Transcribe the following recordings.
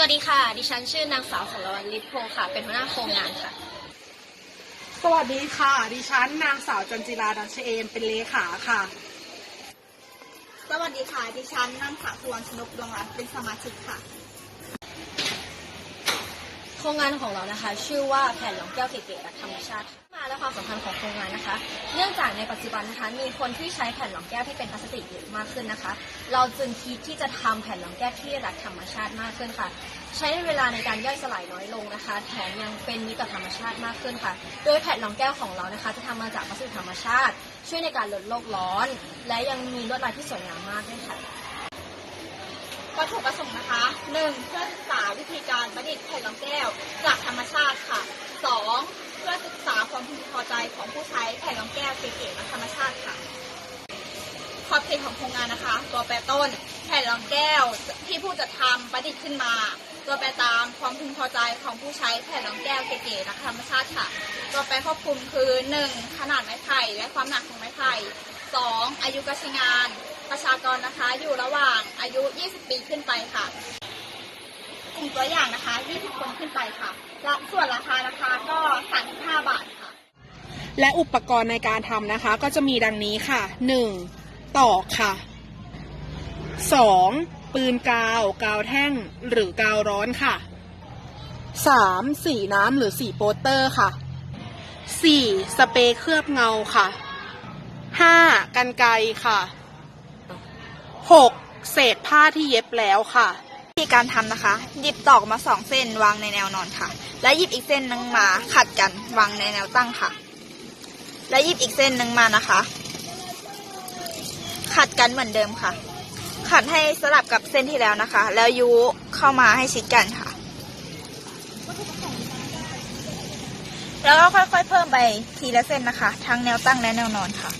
วัสดีค่ะ ดิฉันชื่อนางสาวสรวรรณฤทธิ์พงศ์ค่ะ เป็นหัวหน้าโครงงานค่ะ สวัสดีค่ะ ดิฉันนางสาวจันจิราดัชเอมเป็นเลขาค่ะ สวัสดีค่ะ ดิฉันนางสาวทวนชนกดวงรัตน์เป็นสมาชิกค่ะ โครงงานของเรานะคะ ชื่อว่าแผ่นรองแก้วเก๋ๆรักธรรมชาติมา และความสำคัญของโครงงานนะคะ เนื่องจากในปัจจุบันนะคะ มีคนที่ใช้แผ่นรองแก้วที่เป็นพลาสติกเยอะมากขึ้นนะคะ เราจึงคิดที่จะทำแผ่นรองแก้วที่รักธรรมชาติมากขึ้นค่ะ ใช้เวลาในการย่อยสลายน้อยลงนะคะ แถมยังเป็นมิตรต่อธรรมชาติมากขึ้นค่ะ โดยแผ่นรองแก้วของเรานะคะ จะทำมาจากวัสดุธรรมชาติ ช่วยในการลดโลกร้อน และยังมีลวดลายที่สวยงามมากด้วยค่ะวัตถุประสงค์นะคะ 1. เพื่อศึกษาวิธีการประดิษฐ์แผ่นรองแก้ว จากธรรมชาติค่ะ 2. เพื่อศึกษาความพึงพอใจของผู้ใช้แผ่นรองแก้วเก๋ๆและธรรมชาติค่ะ ขอบเขตของโครงงานนะคะ ตัวแปรต้นแผ่นรองแก้วที่ผู้จัดทำประดิษฐ์ขึ้นมา ตัวแปรตามความพึงพอใจของผู้ใช้แผ่นรองแก้วเก๋ๆและธรรมชาติค่ะ ตัวแปรควบคุมคือ 1. ขนาดไม้ไผ่และความหนักของไม้ไผ่ 2. อายุการใช้งาน ประชากรนะคะอยู่ระหว่างอายุ 20 ปีขึ้นไปค่ะ กลุ่มตัวอย่างนะคะ 20 คนขึ้นไปค่ะและส่วนราคานะคะก็ 35 บาทค่ะ และอุปกรณ์ในการทำนะคะ ก็จะมีดังนี้ค่ะ 1. ตอกค่ะ 2. ปืนกาว กาวแท่ง หรือกาวร้อนค่ะ 3. สีน้ำหรือสีโปสเตอร์ค่ะ 4. สเปรย์เคลือบเงาค่ะ 5. กันไกรค่ะ 6. เศษผ้าที่เย็บแล้วค่ะ ธีการทำนะคะ หยิบตอกมาสองเส้นวางในแนวนอนค่ะ และหยิบอีกเส้นหนึ่งมาขัดกันวางในแนวตั้งค่ะ และหยิบอีกเส้นหนึ่งมานะคะ ขัดกันเหมือนเดิมค่ะ ขัดให้สลับกับเส้นที่แล้วนะคะ แล้วยุเข้ามาให้ชิดกันค่ะ แล้วก็ค่อยๆเพิ่มไปทีละเส้นนะคะ ทั้งแนวตั้งและแนวนอนค่ะ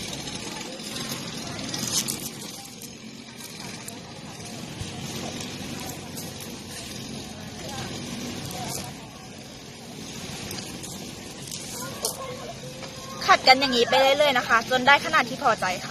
ผัดกันอย่างนี้ไปเรื่อยๆนะคะ จนได้ขนาดที่พอใจค่ะ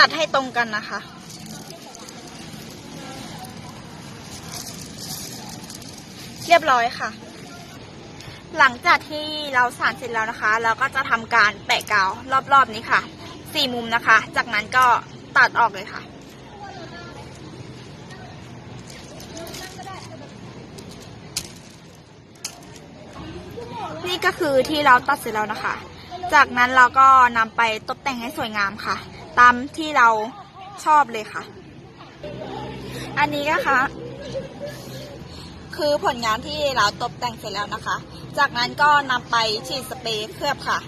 จัดให้ตรงกันนะคะ เรียบร้อยค่ะ หลังจากที่เราสานเสร็จแล้วนะคะ เราก็จะทำการแปะกาวรอบๆนี้ค่ะสี่มุมนะคะ จากนั้นก็ตัดออกเลยค่ะนี่ก็คือที่เราตัดเสร็จแล้วนะคะ จากนั้นเราก็นำไปตกแต่งให้สวยงามค่ะ ตามที่เราชอบเลยค่ะ อันนี้นะคะ คือผลงานที่เราตกแต่งเสร็จแล้วนะคะ จากนั้นก็นำไปฉีดสเปรย์เคลือบค่ะ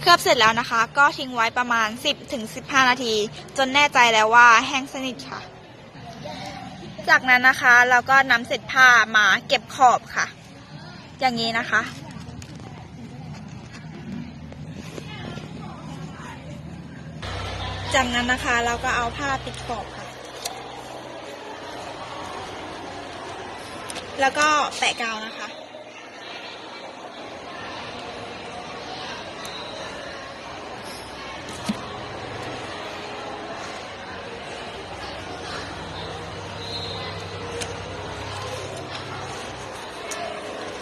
เคลือบเสร็จแล้วนะคะ ก็ทิ้งไว้ประมาณ 10-15 นาที จนแน่ใจแล้วว่าแห้งสนิทค่ะ จากนั้นนะคะเราก็นำเศษผ้ามาเก็บขอบค่ะ อย่างนี้นะคะ จากนั้นนะคะเราก็เอาผ้าปิดขอบค่ะ แล้วก็แปะกาวนะคะ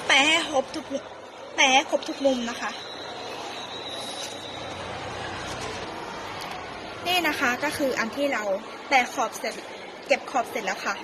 แปะให้ครบทุกแปะให้ครบทุกมุมนะคะ นี่นะคะก็คืออันที่เราแปะขอบเสร็จ เก็บขอบเสร็จแล้วค่ะ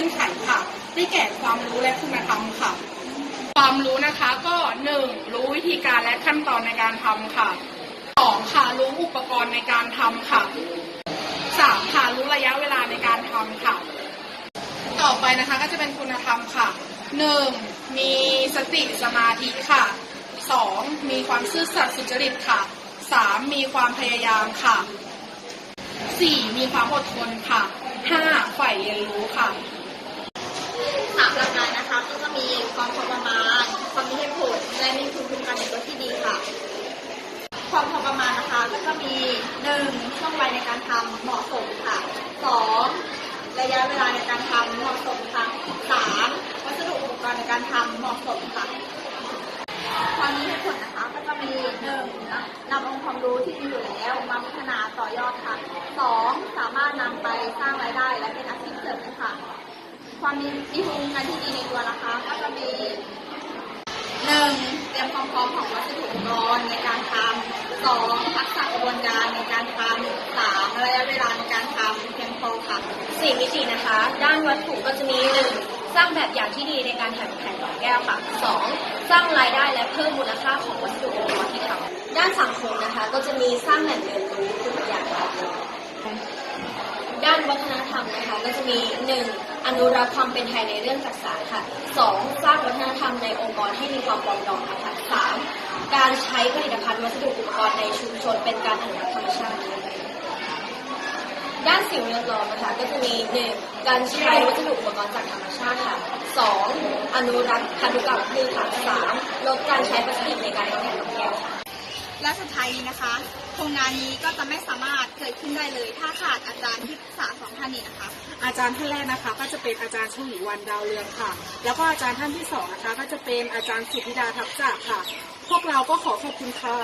ื่อนไขค่ะ ได้แก่ความรู้และคุณธรรมค่ะ ความรู้นะคะก็ 1. รู้วิธีการและขั้นตอนในการทำค่ะ 2. ค่ะรู้อุปกรณ์ในการทำค่ะ 3. ค่ะรู้ระยะเวลาในการทำค่ะ ต่อไปนะคะก็จะเป็นคุณธรรมค่ะ 1. มีสติสมาธิค่ะ 2. มีความซื่อสัตย์สุจริตค่ะ 3. มีความพยายามค่ะ 4. มีความอดทนค่ะ 5. ฝ่ายเรียนรู้ ความพอประมาณความมีเหตุผลและมีภูมิคุ้มกันในตัวที่ดีค่ะ ความพอประมาณนะคะก็จะมีหนึ่งช่วงวัยในการทำเหมาะสมค่ะสองระยะเวลาในการทำเหมาะสมค่ะสามวัสดุอุปกรณ์ในการทำเหมาะสมค่ะความมีเหตุผลนะคะก็จะมีหนึ่งนำองค์ความรู้ที่มีอยู่แล้วมาพัฒนาต่อยอดค่ะสองสามารถนำไปสร้างรายได้และเป็นอาชีพเสริมค่ะ ความมีมีภูมิคุ้มกันที่ดีในตัวนะคะ ก็จะมีหนึ่งเตรียมความพร้อมของวัสดุอุปกรณ์ในการทำสองทักษะกระบวนการในการทำสามระยะเวลาในการทำเพียงพอค่ะสี่มิตินะคะ ด้านวัตถุก็จะมีหนึ่งสร้างแบบอย่างที่ดีในการทำแผ่นหลอดแก้วค่ะสองสร้างรายได้และเพิ่มมูลค่าของวัสดุอุปกรณ์ที่ทำด้านสังคมนะคะ ก็จะมีสร้างแหล่งเรียนรู้ตัวอย่างค่ะด้านวัฒนธรรมนะคะก็จะมีหนึ่ง นุรักษ์ความเป็นไทยในเรื่องจักษาค่ะสองสร้างวัฒนธรรมในองค์กรให้มีความปรองดองค่ะสามการใช้ผลิตภัณฑ์วัสดุอุปกรณ์ในชุมชนเป็นการอนุรักษ์ธรรมชาติด้านสิ่งแวดล้อมนะคะก็จะมีหนึ่งการใช้วัสดุอุปกรณ์จากธรรมชาติค่ะสองอนุรักษ์พันธุกรรมพืชค่ะสามลดการใช้พลาสติกในการทำแผ่นรองแก้วค่ะ และสุดท้ายนะคะ โครงการนี้ก็จะไม่สามารถเกิดขึ้นได้เลย ถ้าขาดอาจารย์ที่ปรึกษาสองท่านนี้นะคะ อาจารย์ท่านแรกนะคะ ก็จะเป็นอาจารย์ชวีวันดาวเรืองค่ะ แล้วก็อาจารย์ท่านที่สองนะคะ ก็จะเป็นอาจารย์สุธิดาทับจากค่ะ พวกเราก็ขอขอบคุณค่ะ